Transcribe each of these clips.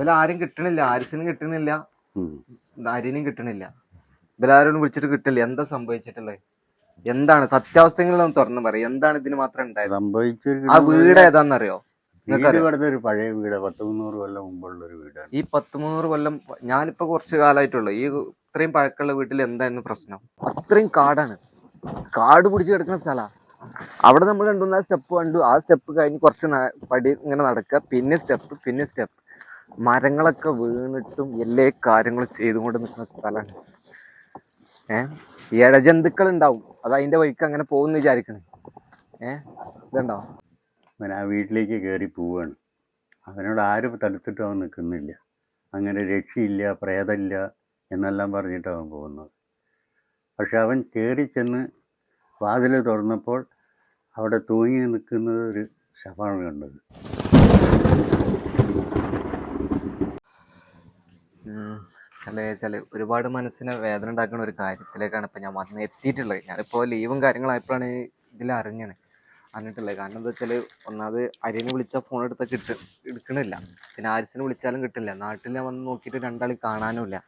ഇവലാരും കിട്ടണില്ല ആരിസിനും കിട്ടണില്ല അരിനും ആര്യനും കിട്ടണില്ല. ഇവലാരോടും വിളിച്ചിട്ട് കിട്ടില്ല. എന്താ സംഭവിച്ചിട്ടുള്ളത്? എന്താണ് സത്യാവസ്ഥകളൊന്നും തുറന്നു പറയും. എന്താണ് ഇതിന് മാത്രം ഉണ്ടായത്? ആ വീട്? ഇവിടുത്തെ ഒരു പഴയ വീട് പത്ത് മുന്നൂറ് കൊല്ലം മുമ്പുള്ള ഒരു വീടാണ്. ഈ പത്ത് മുന്നൂറ് കൊല്ലം ഞാനിപ്പോ കുറച്ച് കാലമായിട്ടുള്ളൂ ഈ ഇത്രയും പഴക്കമുള്ള വീട്ടിൽ എന്തായിരുന്നു പ്രശ്നം? അത്രയും കാടാണ്. കാട് പിടിച്ച് കിടക്കുന്ന സ്ഥലാ. അവിടെ നമ്മൾ രണ്ടു മൂന്നാൽ സ്റ്റെപ്പ് കണ്ടു. ആ സ്റ്റെപ്പ് കഴിഞ്ഞ് കുറച്ച് പടി ഇങ്ങനെ നടക്കുക. പിന്നെ സ്റ്റെപ്പ് പിന്നെ സ്റ്റെപ്പ്. മരങ്ങളൊക്കെ വീണിട്ടും എല്ലാ കാര്യങ്ങളും ചെയ്തുകൊണ്ട് നിൽക്കുന്ന സ്ഥലമാണ്. ഏഹ് ഇഴജന്തുക്കൾ ഉണ്ടാവും അത് അതിന്റെ വഴിക്ക് അങ്ങനെ പോകുന്നു വിചാരിക്കണേ. ഏഹ് ഇതുണ്ടോ? അവൻ ആ വീട്ടിലേക്ക് കയറി പോവാണ്. അവനോട് ആരും തടുത്തിട്ട് അവൻ നിൽക്കുന്നില്ല. അങ്ങനെ രക്ഷയില്ല പ്രേതമില്ല എന്നെല്ലാം പറഞ്ഞിട്ട് അവൻ പോകുന്നത്. പക്ഷെ അവൻ കയറി ചെന്ന് വാതിൽ തുറന്നപ്പോൾ അവിടെ തൂങ്ങി നിൽക്കുന്നത് ഒരു ശവമാണ് കണ്ടത്. ചില ചില ഒരുപാട് മനസ്സിന് വേദന ഉണ്ടാക്കുന്ന ഒരു കാര്യത്തിലേക്കാണ് ഇപ്പൊ ഞാൻ വന്ന് എത്തിയിട്ടുള്ളത്. ഞാനിപ്പോൾ ലീവും കാര്യങ്ങളായപ്പോഴാണ് ഇതിൽ അറിഞ്ഞത്. അറിഞ്ഞിട്ടുള്ളത്. കാരണം എന്താ വെച്ചാൽ ഒന്നാമത് അരിനെ വിളിച്ചാൽ ഫോൺ എടുത്താൽ കിട്ട എടുക്കണില്ല. പിന്നെ ആരിസിനെ വിളിച്ചാലും കിട്ടില്ല. നാട്ടിൽ ഞാൻ വന്ന് നോക്കിയിട്ട് രണ്ടാളും കാണാനുമില്ല.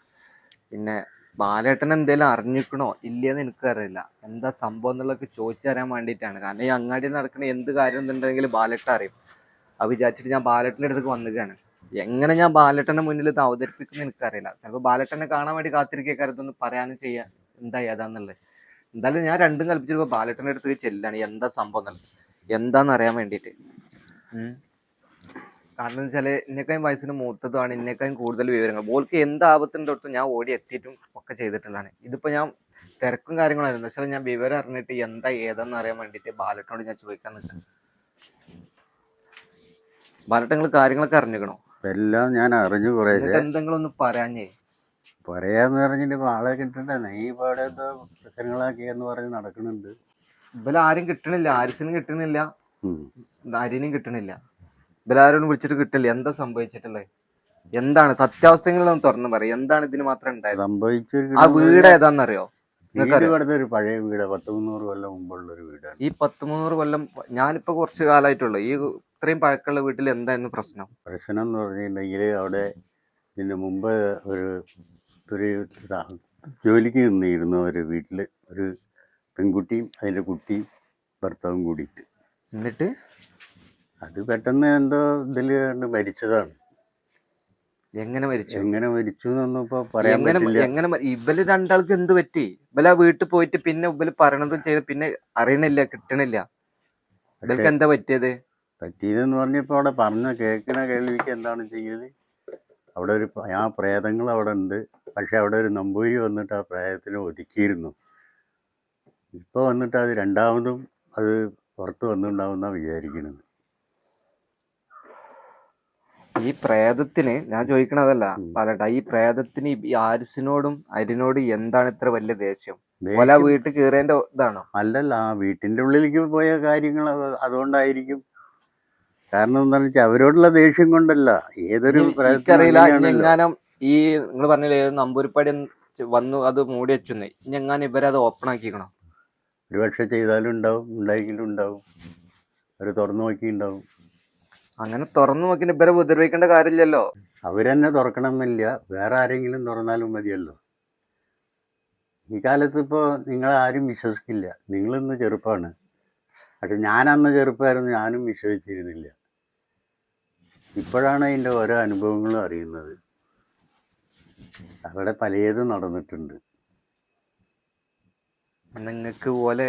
പിന്നെ ബാലേട്ടൻ എന്തേലും അറിഞ്ഞിക്കണോ ഇല്ലയെന്ന് എനിക്കറിയില്ല എന്താ സംഭവം എന്നുള്ളതൊക്കെ ചോദിച്ചറിയാൻ വേണ്ടിയിട്ടാണ്. കാരണം ഈ അങ്ങാടിയിൽ നടക്കുന്ന എന്ത് കാര്യം എന്തുണ്ടെങ്കിലും ബാലേട്ടൻ അറിയും. അത് വിചാരിച്ചിട്ട് ഞാൻ ബാലേട്ടന്റെ അടുത്തേക്ക് വന്നിട്ടാണ് എങ്ങനെ ഞാൻ ബാലട്ടന്റെ മുന്നിൽ ഇത് അവതരിപ്പിക്കുന്ന എനിക്കറിയില്ല. ചിലപ്പോൾ ബാലട്ടനെ കാണാൻ വേണ്ടി കാത്തിരിക്കേ ഇതൊന്ന് പറയാനും ചെയ്യാൻ എന്താ ഏതാന്നുള്ളത് എന്തായാലും ഞാൻ രണ്ടും കൽപ്പിച്ചപ്പോൾ ബാലട്ടന്റെ അടുത്ത് ചെല്ലാണ്. എന്താ സംഭവം എന്നുള്ളത്. എന്താന്ന് അറിയാൻ വേണ്ടിട്ട് കാരണം എന്ന് വെച്ചാൽ ഇന്നേക്കായും വയസ്സിന് മൂത്തതാണ്. ഇന്നേക്കായും കൂടുതൽ വിവരങ്ങൾ. ബോൾക്ക് എന്ത് ആപത്തിന്റെ തൊട്ടും ഞാൻ ഓടി എത്തിയിട്ടും ഒക്കെ ചെയ്തിട്ടുള്ളതാണ്. ഇതിപ്പോ ഞാൻ തിരക്കും കാര്യങ്ങളായിരുന്നു. പക്ഷേ ഞാൻ വിവരം അറിഞ്ഞിട്ട് എന്താ ഏതാന്ന് അറിയാൻ വേണ്ടിയിട്ട് ബാലട്ടനോട് ഞാൻ ചോദിക്കാൻ നിൽക്കുന്നത് ബാലട്ടങ്ങൾ കാര്യങ്ങളൊക്കെ അറിഞ്ഞിക്കണോ എല്ലാം ഞാൻ അറിഞ്ഞു കുറേ എന്തെങ്കിലും പറയാഞ്ഞേ. പറയാന്ന് പറഞ്ഞിട്ട് ഇപ്പൊ ആളെ കിട്ടണ്ട? നീ ഇപ്പൊ അവിടെ എന്തോ പ്രശ്നങ്ങളാക്കിയെന്ന് പറഞ്ഞ് നടക്കുന്നുണ്ട് ഇവലാരും കിട്ടണില്ല. ആരിസിനും കിട്ടണില്ല. അരിനും ആര്യനും കിട്ടണില്ല. ഇവലാരോടും വിളിച്ചിട്ട് കിട്ടില്ല. എന്താ സംഭവിച്ചിട്ടുള്ളത്? എന്താണ്? സത്യാവസ്ഥകളൊന്നും തുറന്നു പറയും. എന്താണ് ഇതിന് മാത്രം ഉണ്ടായത്? സംഭവിച്ചു ആ വീട്? ഇവിടുത്തെ ഒരു പഴയ വീട്. പത്ത് മുന്നൂറ് കൊല്ലം മുമ്പുള്ള ഒരു വീടാണ്. ഈ പത്ത് മുന്നൂറ് കൊല്ലം ഞാനിപ്പോ കുറച്ച് കാലമായിട്ടുള്ളൂ ഈ ഇത്രയും പഴക്കമുള്ള വീട്ടിൽ എന്തായിരുന്നു പ്രശ്നം? പ്രശ്നം എന്ന് പറഞ്ഞിട്ടുണ്ടെങ്കിൽ അവിടെ ഇതിന് മുമ്പ് ഒരു ഒരു ജോലിക്ക് നിന്നിരുന്നു ഒരു വീട്ടിൽ ഒരു പെൺകുട്ടിയും അതിന്റെ കുട്ടിയും ഭർത്താവും കൂടിയിട്ട്. എന്നിട്ട്? അത് പെട്ടെന്ന് എന്തോ ഇതിൽ മരിച്ചതാണ്. എങ്ങനെ മരിച്ചു? എങ്ങനെ മരിച്ചു എന്നൊന്നും പറയാൻ എങ്ങനെ പറ്റില്ല. എങ്ങനെ ഇവൽ രണ്ടാൾക്ക് എന്ത് പറ്റി? ഇവല വീട്ടിൽ പോയിട്ട് പിന്നെ ഇവൽ പറയണതും ചെയ്ത് പിന്നെ അറിയണില്ല കിട്ടണില്ല. ഇവർക്ക് എന്താ പറ്റിയത്? പറ്റിയതെന്ന് പറഞ്ഞപ്പോൾ അവിടെ പറഞ്ഞ കേൾക്കണ കേൾവിക്ക് എന്താണ് വെച്ചെങ്കിൽ അവിടെ ഒരു ആ പ്രേതങ്ങൾ അവിടെ ഉണ്ട്. പക്ഷെ അവിടെ ഒരു നമ്പൂരി വന്നിട്ട് ആ പ്രേതത്തിനെ ഒതുക്കിയിരുന്നു. ഇപ്പോൾ വന്നിട്ട് അത് രണ്ടാമതും അത് പുറത്ത് വന്നിട്ടുണ്ടാവുന്ന വിചാരിക്കുന്നത് ഈ പ്രേതത്തിന് ഞാൻ ചോദിക്കണതല്ല. പറയട്ടെ ഈ പ്രേതത്തിന് ഈ ആരിസിനോടും അരിനോടും എന്താണ് ഇത്ര വലിയ ദേഷ്യം? ഓല വീട്ടിൽ കയറേണ്ട ഇതാണോ? അല്ലല്ല ആ വീട്ടിന്റെ ഉള്ളിലേക്ക് പോയ കാര്യങ്ങൾ അത് അതുകൊണ്ടായിരിക്കും കാരണം എന്താണെന്ന് വെച്ചാൽ അവരോടുള്ള ദേഷ്യം കൊണ്ടല്ല. ഏതൊരു എനിക്കറിയില്ല. എങ്ങാനും ഈ നിങ്ങൾ പറഞ്ഞില്ലേ നമ്പൂരിപ്പാടി വന്നു അത് മൂടി വെച്ചെന്ന്. ഇനി എങ്ങാനും ഇവരത് ഓപ്പൺ ആക്കിക്കണം? ഒരുപക്ഷെ ചെയ്താലും ഉണ്ടാവും ഉണ്ടായെങ്കിലും ഉണ്ടാവും. അവർ തുറന്നു നോക്കിയിട്ടുണ്ടാവും. അങ്ങനെ തുറന്നു നോക്കി ഇവരെ ഉപദ്രവിക്കേണ്ട കാര്യമില്ലല്ലോ. അവരെന്നെ തുറക്കണം എന്നില്ല വേറെ ആരെങ്കിലും തുറന്നാലും മതിയല്ലോ. ഈ കാലത്ത് ഇപ്പോൾ നിങ്ങളാരും വിശ്വസിക്കില്ല. നിങ്ങളിന്ന് ചെറുപ്പമാണ് പക്ഷെ ഞാനന്ന് ചെറുപ്പമായിരുന്നു ഞാനും വിശ്വസിച്ചിരുന്നില്ല. ഇപ്പോഴാണ് അതിന്റെ ഓരോ അനുഭവങ്ങളും അറിയുന്നത്. അവിടെ പലതും നടന്നിട്ടുണ്ട്. നിങ്ങൾക്ക് പോലെ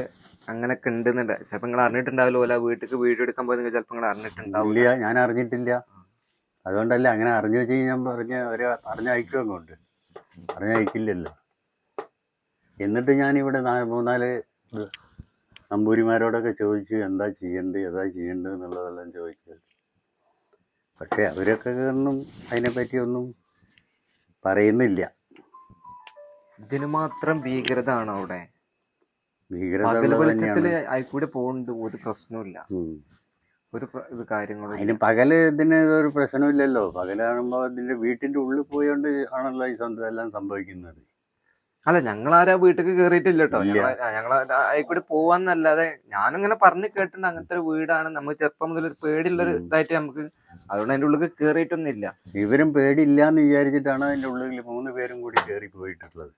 അങ്ങനൊക്കെ ഉണ്ടെന്നുണ്ട്. ചിലപ്പോൾ നിങ്ങൾ അറിഞ്ഞിട്ടുണ്ടാവില്ല പോലെ വീട്ടിലേക്ക് വീഡിയോ എടുക്കാൻ പോയി നിങ്ങൾ ചിലപ്പോൾ നിങ്ങൾ അറിഞ്ഞിട്ടുണ്ടാവില്ല. ഞാൻ അറിഞ്ഞിട്ടില്ല. അതുകൊണ്ടല്ല അങ്ങനെ അറിഞ്ഞു വെച്ച് ഞാൻ പറഞ്ഞ ഒരു പറഞ്ഞയക്കും അങ്ങോട്ട്. പറഞ്ഞയക്കില്ലല്ലോ എന്നിട്ട് ഞാൻ ഇവിടെ മൂന്നാൽ നമ്പൂരിമാരോടൊക്കെ ചോദിച്ചു എന്താ ചെയ്യേണ്ടത് ഏതാ ചെയ്യേണ്ടത് എന്നുള്ളതെല്ലാം ചോദിച്ചത് പക്ഷേ അവരൊക്കെ ഒന്നും അതിനെപ്പറ്റി ഒന്നും പറയുന്നില്ല. ഇതിന് മാത്രം ഭീകരത ആണ് അവിടെ? ഭീകരത ഉള്ളത് തന്നെയാണ്. അതിൽക്കൂടെ പോകുന്നുണ്ട് ഒരു പ്രശ്നമില്ല ഉം. ഒരു പ്ര- ഇത് കാര്യങ്ങളും അതിന് പകൽ ഇതിന് ഒരു പ്രശ്നമില്ലല്ലോ പകലാകുമ്പോൾ അതിന്റെ വീട്ടിന്റെ ഉള്ളിൽ പോയോണ്ട് ആണല്ലോ ഈ സ്വന്തം എല്ലാം സംഭവിക്കുന്നത്. അല്ല ഞങ്ങളാരാ വീട്ടിലേക്ക് കേറിയിട്ടില്ല കേട്ടോ ഞങ്ങൾ ആയിക്കൂടി പോവാന്നല്ലാതെ ഞാനിങ്ങനെ പറഞ്ഞു കേട്ടിട്ടുണ്ട് അങ്ങനത്തെ ഒരു വീടാണ്. നമ്മൾ ചെറുപ്പം മുതൽ ഒരു പേടിയുള്ള ഒരു. ഇതായിട്ട് നമുക്ക് അതുകൊണ്ട് അതിന്റെ ഉള്ളിൽ കേറിയിട്ടൊന്നുമില്ല. ഇവരും പേടിയില്ലാന്ന് വിചാരിച്ചിട്ടാണ് അതിന്റെ ഉള്ളിൽ മൂന്ന് പേരും കൂടി കയറി പോയിട്ടുള്ളത്.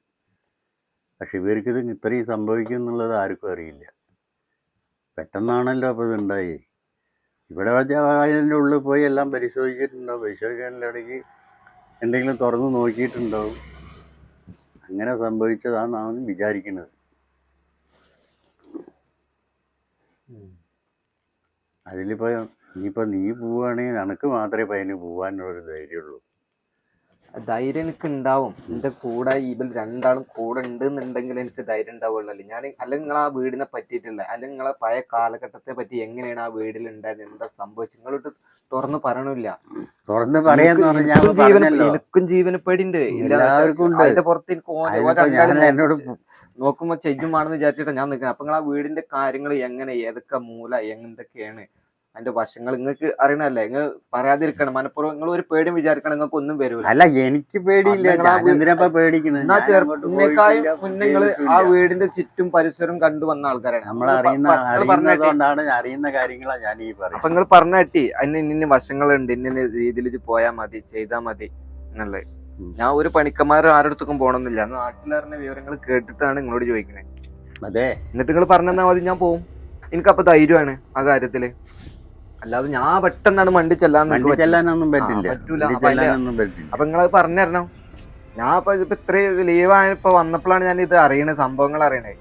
പക്ഷെ ഇവർക്ക് ഇത് ഇത്രയും സംഭവിക്കും എന്നുള്ളത് ആർക്കും അറിയില്ല. പെട്ടെന്നാണല്ലോ അപ്പോൾ ഇതുണ്ടായി. ഇവിടെ അതിന്റെ ഉള്ളിൽ പോയി എല്ലാം പരിശോധിച്ചിട്ടുണ്ടാവും പരിശോധിക്കാനുള്ള ഇടയ്ക്ക് എന്തെങ്കിലും തുറന്ന് നോക്കിയിട്ടുണ്ടാവും അങ്ങനെ സംഭവിച്ചതാണെന്നാണ് വിചാരിക്കുന്നത്. അതിലിപ്പോൾ ഇനിയിപ്പോൾ നീ പോവുകയാണെങ്കിൽ നിനക്ക് മാത്രമേ പയ്യന് പോകാനൊരു ധൈര്യമുള്ളൂ ധൈര്യം എനിക്ക് ഉണ്ടാവും എന്റെ കൂടെ ഇവർ രണ്ടാളും കൂടെ ഉണ്ട് എന്നുണ്ടെങ്കിൽ എനിക്ക് ധൈര്യം ഉണ്ടാവുള്ളൂ ഞാൻ അല്ലെങ്കിൽ നിങ്ങൾ ആ വീടിനെ പറ്റിയിട്ടുള്ള അല്ലെങ്കിൽ നിങ്ങളെ പഴയ കാലഘട്ടത്തെ പറ്റി എങ്ങനെയാണ് ആ വീടിൽ ഉണ്ടായത്? എന്താ സംഭവിച്ചത്? നിങ്ങളോട്ട് തുറന്നു പറയണില്ല. തുറന്ന് പറയാന്ന് പറഞ്ഞാൽ എനിക്കും ജീവന് ഉണ്ട്. അതിന്റെ പുറത്ത് എനിക്ക്. നോക്കുമ്പോ ചെയ്യുമാണെന്ന് വിചാരിച്ചിട്ടാണ് ഞാൻ നിൽക്കുന്നത് അപ്പൊ നിങ്ങൾ ആ വീടിന്റെ കാര്യങ്ങൾ എങ്ങനെ ഏതൊക്കെ മൂല എന്തൊക്കെയാണ് അതിന്റെ വശങ്ങൾ നിങ്ങൾക്ക് അറിയണല്ലേ? നിങ്ങൾ പറയാതിരിക്കണം. മനഃപൂർവം നിങ്ങൾ ഒരു പേടിയും വിചാരിക്കണം നിങ്ങൾക്ക് ഒന്നും വരൂല. അല്ല എനിക്ക് പേടിയില്ല. ചെറുപ്പത്തിനേക്കാളും മുന്നേ നിങ്ങൾ ആ വീടിന്റെ ചുറ്റും പരിസരം കണ്ടു വന്ന ആൾക്കാരാണ്. നമ്മൾ അറിയുന്ന നിങ്ങൾ അറിയുന്ന കാര്യങ്ങളാണ് ഞാൻ ഈ അപ്പൊ പറയുന്നത് നിങ്ങൾ പറഞ്ഞ കേട്ടി. അതിന് ഇന്ന വശങ്ങളുണ്ട്. ഇന്ന രീതിയിൽ ഇത് പോയാ മതി ചെയ്താ മതി എന്നുള്ളത്. ഞാൻ ഒരു പണിക്കന്മാർ ആരുടെ പോകണമെന്നില്ല നാട്ടിലറിഞ്ഞ വിവരങ്ങൾ കേട്ടിട്ടാണ് നിങ്ങളോട് ചോദിക്കുന്നത് അതെ. എന്നിട്ട് നിങ്ങൾ പറഞ്ഞാൽ മതി ഞാൻ പോവും. എനിക്കപ്പൊ ധൈര്യമാണ് ആ കാര്യത്തിൽ. അല്ലാതെ ഞാൻ പെട്ടെന്നാണ് മണ്ടി ചെല്ലാൻ വണ്ടി ചെല്ലാനൊന്നും പറ്റില്ല. ആ, പറ്റൂല. അപ്പൊ നിങ്ങൾ പറ്റില്ല. അപ്പൊ നിങ്ങളത് പറഞ്ഞു തരണം ഞാൻ ഇപ്പൊ ഇതിപ്പോ ഇത്രയും ലീവായപ്പോ വന്നപ്പോഴാണ് ഞാൻ ഇത് അറിയണത് സംഭവങ്ങൾ അറിയണേ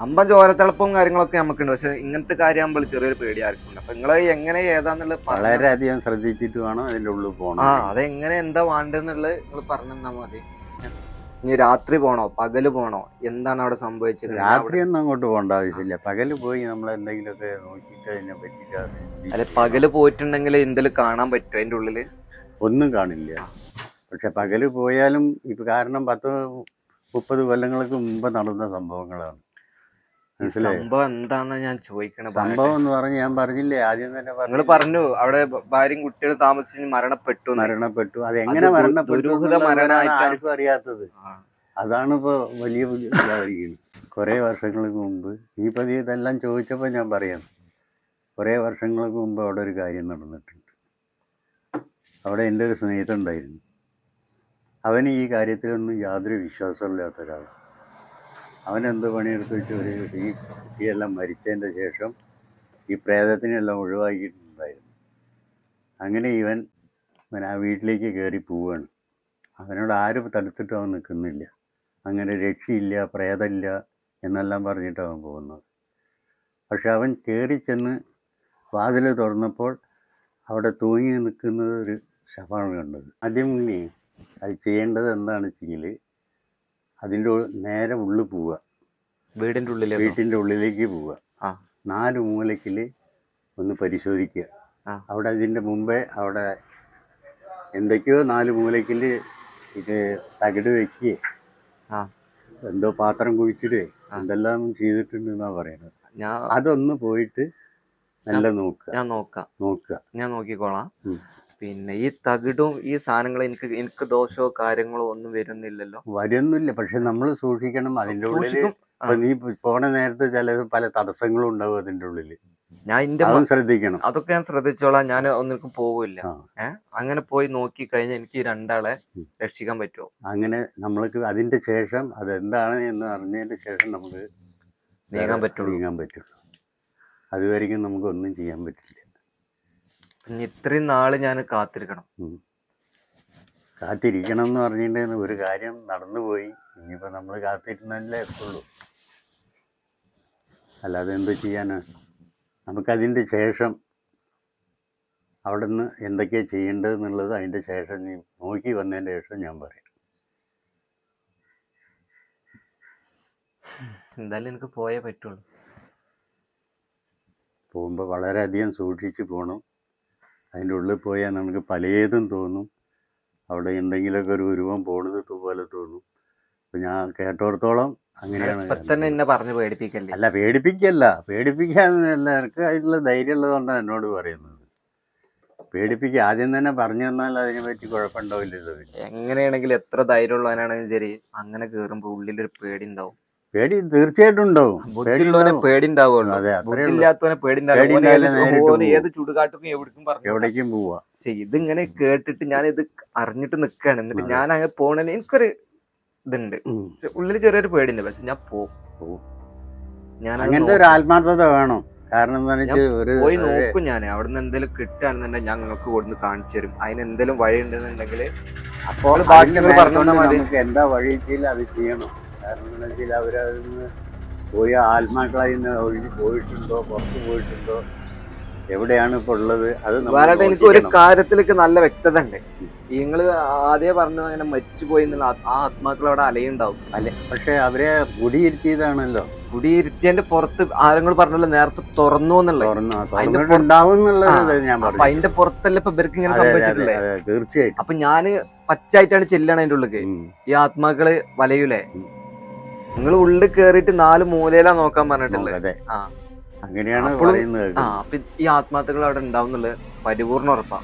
അമ്പം ചോരത്തിളപ്പും കാര്യങ്ങളൊക്കെ നമുക്കുണ്ട്. പക്ഷെ ഇങ്ങനത്തെ കാര്യമാകുമ്പോൾ ചെറിയൊരു പേടി ആർക്കുണ്ട്. അപ്പൊ നിങ്ങൾ എങ്ങനെ ഏതാന്നുള്ളത് വളരെയധികം ശ്രദ്ധിച്ചിട്ട് വേണം അതിന്റെ ഉള്ളിൽ ആ പോകണം അതെങ്ങനെ എന്താ വേണ്ടെന്നുള്ളത് നിങ്ങൾ പറഞ്ഞു തന്നാൽ മതി. ഇനി രാത്രി പോണോ? പകൽ പോണോ? എന്താണ് അവിടെ സംഭവിച്ചത്? രാത്രി ഒന്നും അങ്ങോട്ട് പോകേണ്ട ആവശ്യമില്ല. പകൽ പോയി നമ്മൾ എന്തെങ്കിലുമൊക്കെ നോക്കിയിട്ട് അതിനെ പറ്റിയിട്ട് അല്ലെ പകൽ പോയിട്ടുണ്ടെങ്കിൽ എന്തെങ്കിലും കാണാൻ പറ്റുമോ അതിന്റെ ഉള്ളിൽ ഒന്നും കാണില്ല. പക്ഷെ പകൽ പോയാലും ഇപ്പൊ കാരണം പത്ത് മുപ്പത് കൊല്ലങ്ങൾക്ക് മുമ്പ് നടന്ന സംഭവങ്ങളാണ്. സംഭവം എന്താന്നാ ഞാൻ ചോദിക്കണ? സംഭവം എന്ന് പറഞ്ഞ് ഞാൻ പറഞ്ഞില്ലേ? ആദ്യം തന്നെ നിങ്ങൾ പറഞ്ഞു അവിടെ ഭാര്യയും കുട്ടികളും താമസിച്ച് മരണപ്പെട്ടു മരണപ്പെട്ടു. അത് എങ്ങനെ മരണപ്പെട്ടു ആർക്കും അറിയാത്തത്. അതാണ് ഇപ്പൊ വലിയ ഇതായിരിക്കുന്നത് കുറേ വർഷങ്ങൾക്ക് മുമ്പ് ഈ പതി ഇതെല്ലാം ചോദിച്ചപ്പോൾ ഞാൻ പറയാം. കുറേ വർഷങ്ങൾക്ക് മുമ്പ് അവിടെ ഒരു കാര്യം നടന്നിട്ടുണ്ട്. അവിടെ എന്റെ ഒരു സ്നേഹിതൻ ഉണ്ടായിരുന്നു. അവന് ഈ കാര്യത്തിലൊന്നും യാതൊരു വിശ്വാസമില്ലാത്ത ഒരാളാണ്. അവൻ എന്ത് പണിയെടുത്ത് വെച്ച് ഒരു ഈ കുട്ടിയെല്ലാം മരിച്ചതിന്റെ ശേഷം ഈ പ്രേതത്തിനെല്ലാം ഒഴിവാക്കിയിട്ടുണ്ടായിരുന്നു. അങ്ങനെ ഇവൻ ഇവൻ ആ വീട്ടിലേക്ക് കയറി പോവുകയാണ് അവനോട് ആരും തടുത്തിട്ട് അവൻ നിൽക്കുന്നില്ല. അങ്ങനെ രക്ഷയില്ല പ്രേതമില്ല എന്നെല്ലാം പറഞ്ഞിട്ട് അവൻ പോകുന്നത്. പക്ഷെ അവൻ കയറി ചെന്ന് വാതിൽ തുറന്നപ്പോൾ അവിടെ തൂങ്ങി നിൽക്കുന്നത് ഒരു ശവമാണ് കണ്ടത്. ആദ്യം മുന്നേ അത് ചെയ്യേണ്ടത് എന്താണെന്ന് വെച്ചെങ്കിൽ അതിന്റെ നേരെ ഉള്ളിൽ പോവുക വീടിന്റെ ഉള്ളിലേക്ക് വീട്ടിന്റെ ഉള്ളിലേക്ക് പോവുക. നാല് മൂലക്കിൽ ഒന്ന് പരിശോധിക്കുക. അവിടെ അതിന്റെ മുമ്പേ അവിടെ എന്തൊക്കെയോ നാല് മൂലക്കിൽ ഇത് തകിട് വെക്കുകയെ. എന്തോ പാത്രം കുഴിച്ചിടുകയെ ആ. എന്തെല്ലാം ചെയ്തിട്ടുണ്ടെന്നാണ് പറയുന്നത് അതൊന്ന് പോയിട്ട് നല്ല നോക്കുക ഞാൻ നോക്കാം നോക്കുക ഞാൻ നോക്കിക്കോളാം. പിന്നെ ഈ തകിടും ഈ സാധനങ്ങൾ എനിക്ക് എനിക്ക് ദോഷമോ കാര്യങ്ങളോ ഒന്നും വരുന്നില്ലല്ലോ. വരുന്നില്ല. പക്ഷെ നമ്മൾ സൂക്ഷിക്കണം. അതിന്റെ ഉള്ളിൽ. നീ പോണ നേരത്തെ ചില പല തടസ്സങ്ങളും ഉണ്ടാവും അതിന്റെ ഉള്ളിൽ ഞാൻ എന്റെ ശ്രദ്ധിക്കണം. അതൊക്കെ ഞാൻ ശ്രദ്ധിച്ചോളാം. ഞാൻ ഒന്നിനും പോവില്ല. ഏഹ് അങ്ങനെ പോയി നോക്കി കഴിഞ്ഞാൽ എനിക്ക് രണ്ടാളെ രക്ഷിക്കാൻ പറ്റുമോ അങ്ങനെ നമ്മൾക്ക് അതിന്റെ ശേഷം അതെന്താണ് എന്ന് അറിഞ്ഞതിന്റെ ശേഷം നമുക്ക് നീങ്ങാൻ പറ്റും നീങ്ങാൻ പറ്റും. അതുവരെയും നമുക്ക് ഒന്നും ചെയ്യാൻ പറ്റില്ല. ഇനി ഇത്രയും നാൾ ഞാൻ കാത്തിരിക്കണം. കാത്തിരിക്കണം എന്ന് പറഞ്ഞിട്ടുണ്ടെങ്കിൽ ഒരു കാര്യം നടന്നുപോയി. ഇനിയിപ്പോൾ നമ്മൾ കാത്തിരുന്നല്ലേ എത്തുള്ളൂ. അല്ലാതെ എന്ത് ചെയ്യാനാണ് നമുക്കതിന്റെ ശേഷം അവിടെ നിന്ന് എന്തൊക്കെയാണ് ചെയ്യേണ്ടതെന്നുള്ളത് അതിന്റെ ശേഷം നീ നോക്കി വന്നതിന്റെ ശേഷം ഞാൻ പറയാം. എന്തായാലും എനിക്ക് പോയേ പറ്റുള്ളൂ. പോകുമ്പോൾ വളരെയധികം സൂക്ഷിച്ച് പോകണം അതിന്റെ ഉള്ളിൽ പോയാൽ നമുക്ക് പലതും തോന്നും. അവിടെ എന്തെങ്കിലുമൊക്കെ ഒരു ഉരുവം പോണത് പോലെ തോന്നും. അപ്പം ഞാൻ കേട്ടോടത്തോളം അങ്ങനെയാണ് എന്നെ പറഞ്ഞു പേടിപ്പിക്കല്ലേ? അല്ല പേടിപ്പിക്കല്ല. പേടിപ്പിക്കാന്നല്ല എനിക്ക് അതിനുള്ള ധൈര്യം ഉള്ളതുകൊണ്ടാണ് എന്നോട് പറയുന്നത്. പേടിപ്പിക്കുക. ആദ്യം തന്നെ പറഞ്ഞു തന്നാൽ അതിനെ പറ്റി കുഴപ്പമുണ്ടാവില്ലല്ലോ എങ്ങനെയാണെങ്കിലും എത്ര ധൈര്യമുള്ളവനാണെങ്കിലും ശരി അങ്ങനെ കേറുമ്പോ ഉള്ളിലൊരു പേടി ഉണ്ടാവും. പേടി തീർച്ചയായിട്ടും ഉണ്ടാവും. ബുദ്ധിയുള്ളവനെ. പേടി ഉണ്ടാവുള്ളൂ അതെ ബുദ്ധിയില്ലാത്തവനെ ഉണ്ടാവില്ല. ഏത് ചുടുകാട്ടും എവിടേക്കും പറഞ്ഞു എവിടേക്കും പോവാ. പക്ഷെ ഇതിങ്ങനെ കേട്ടിട്ട് ഞാൻ ഇത് അറിഞ്ഞിട്ട് നിക്കാണ്. എന്നിട്ട് ഞാൻ അങ്ങനെ പോണേന് എനിക്കൊരു ഇതുണ്ട്. ഉള്ളിൽ ഉള്ളിൽ ചെറിയൊരു പേടിയുണ്ട്. പക്ഷെ ഞാൻ പോവും. ഞാൻ അങ്ങനത്തെ ഒരു ആത്മാർത്ഥത വേണം. കാരണം പോയി നോക്കും ഞാൻ അവിടുന്ന് എന്തെങ്കിലും കിട്ടുകയാണെന്നുണ്ടെങ്കിൽ ഞാൻ നിങ്ങൾക്ക് കൊടുന്ന് കാണിച്ചു തരും. അതിന് എന്തെങ്കിലും വഴി ഉണ്ടെന്നുണ്ടെങ്കിൽ അപ്പോൾ എന്താ വഴി അത് ചെയ്യണം. കാരണം എന്താ വെച്ചാൽ അവരതിൽ നിന്ന് പോയ ആത്മാക്കളായി നിന്ന് ഒഴുകി പോയിട്ടുണ്ടോ പുറത്ത് പോയിട്ടുണ്ടോ? എവിടെയാണ് ഇപ്പോൾ ഉള്ളത്? അത് വേറെ എനിക്ക് ഒരു. കാര്യത്തിലേക്ക് നല്ല വ്യക്തത ഉണ്ട്. നിങ്ങൾ ആദ്യം പറഞ്ഞു അങ്ങനെ മരിച്ചുപോയി എന്നുള്ള ആ- ആത്മാക്കൾ അവിടെ അലയുണ്ടാവും. അല്ലെ? പക്ഷെ അവരെ കുടിയിരുത്തിയതാണല്ലോ. കുടിയിരുത്തിയതിന്റെ പുറത്ത് ആരെങ്കിലും പറഞ്ഞല്ലോ നേരത്തെ തുറന്നു എന്നുള്ളത്. അതിന്റെ പുറത്തല്ല ഇപ്പൊ ഇവർക്ക് ഇങ്ങനെ സംഭവിച്ചിട്ടില്ലേ തീർച്ചയായിട്ടും. അപ്പൊ ഞാൻ പച്ചായിട്ടാണ് ചെല്ലണ അതിന്റെ ഉള്ളിലേക്ക്. ഈ ആത്മാക്കൾ വലയൂലേ. നിങ്ങൾ ഉള്ളിൽ കേറിയിട്ട് നാല് മൂലയിലാ നോക്കാൻ പറഞ്ഞിട്ടുള്ളത് ആ. അങ്ങനെയാണ് പറയുന്നത് ആ അപ്പൊ ഈ ആത്മഹത്യകൾ അവിടെ ഉണ്ടാവും പരിപൂർണ ഉറപ്പാ.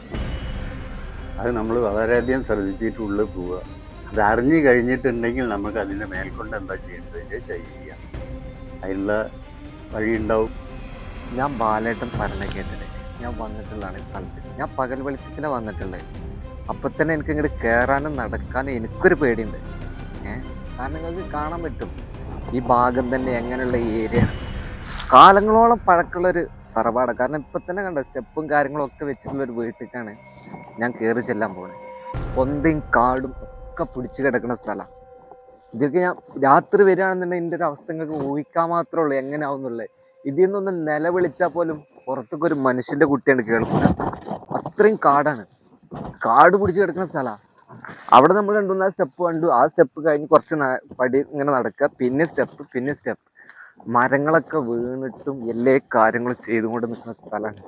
അത് നമ്മൾ വളരെയധികം ശ്രദ്ധിച്ചിട്ട് ഉള്ളിൽ പോവുക. അത് അറിഞ്ഞു കഴിഞ്ഞിട്ടുണ്ടെങ്കിൽ നമുക്ക് അതിന്റെ മേൽക്കൊണ്ട് എന്താ ചെയ്യേണ്ടത്? ചെയ്യുക. അതിനുള്ള വഴി ഉണ്ടാവും. ഞാൻ ബാലേട്ടൻ പറഞ്ഞ കേട്ടിട്ട് ഞാൻ വന്നിട്ടുള്ളതാണ് ഈ സ്ഥലത്ത്. ഞാൻ പകൽ വെളിച്ചത്തിന് വന്നിട്ടുള്ളത് അപ്പൊ തന്നെ എനിക്ക് ഇങ്ങോട്ട് കേറാനും നടക്കാനും എനിക്കൊരു പേടിയുണ്ട്. ഏഹ് കാരണം നിങ്ങൾക്ക് കാണാൻ പറ്റും. ഈ ഭാഗം തന്നെ എങ്ങനെയുള്ള ഏരിയ കാലങ്ങളോളം പഴക്കമുള്ള ഒരു തറവാട്. കാരണം ഇപ്പൊ തന്നെ കണ്ട സ്റ്റെപ്പും കാര്യങ്ങളും ഒക്കെ വെച്ചിട്ടുള്ള ഒരു വീട്ടിലേക്കാണ് ഞാൻ കയറി ചെല്ലാൻ പോകുന്നത് പൊന്തയും കാടും ഒക്കെ പിടിച്ചു കിടക്കുന്ന സ്ഥലമാണ് ഇതൊക്കെ ഞാൻ രാത്രി വരികയാണെന്നുണ്ടെങ്കിൽ ഇതിന്റെ ഒരു അവസ്ഥ നിങ്ങൾക്ക് ഊഹിക്കാൻ മാത്രമേ ഉള്ളൂ എങ്ങനെയാവുന്നുള്ളത്. ഇതിൽ നിന്നൊന്ന് നിലവിളിച്ചാൽ പോലും പുറത്തൊക്കെ ഒരു മനുഷ്യന്റെ കുട്ടിയാണ് കേൾക്കുന്നത്. അത്രയും കാടാണ്. കാട് പിടിച്ച് കിടക്കുന്ന സ്ഥലമാണ് അവിടെ നമ്മൾ രണ്ടു സ്റ്റെപ്പ് കണ്ടു. ആ സ്റ്റെപ്പ് കഴിഞ്ഞ് കുറച്ച് പടി ഇങ്ങനെ നടക്കുക. പിന്നെ സ്റ്റെപ്പ് പിന്നെ സ്റ്റെപ്പ് മരങ്ങളൊക്കെ വീണിട്ടും എല്ലാ കാര്യങ്ങളും ചെയ്തുകൊണ്ട് നിൽക്കുന്ന സ്ഥലമാണ്.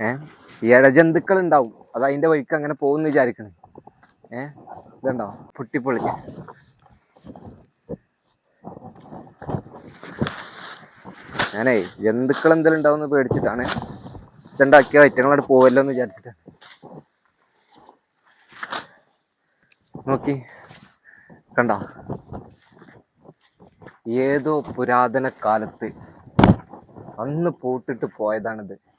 ഏഹ് ഇഴജന്തുക്കൾ ഉണ്ടാവും. അത് അതിന്റെ വഴിക്ക് അങ്ങനെ പോകുന്നു വിചാരിക്കണേ. ഏഹ് ഇതുണ്ടോ? പൊട്ടിപ്പൊളി. ഞാനേ ജന്തുക്കൾ എന്തെങ്കിലും ഉണ്ടാവുമെന്ന് പേടിച്ചിട്ടാണ് ഇതുണ്ടാക്കിയ ഐറ്റങ്ങളോട് പോവല്ലോ എന്ന് വിചാരിച്ചിട്ട് നോക്കി. കണ്ട? ഏതോ പുരാതന കാലത്ത് അന്ന് പൂട്ടിട്ട് പോയതാണിത്.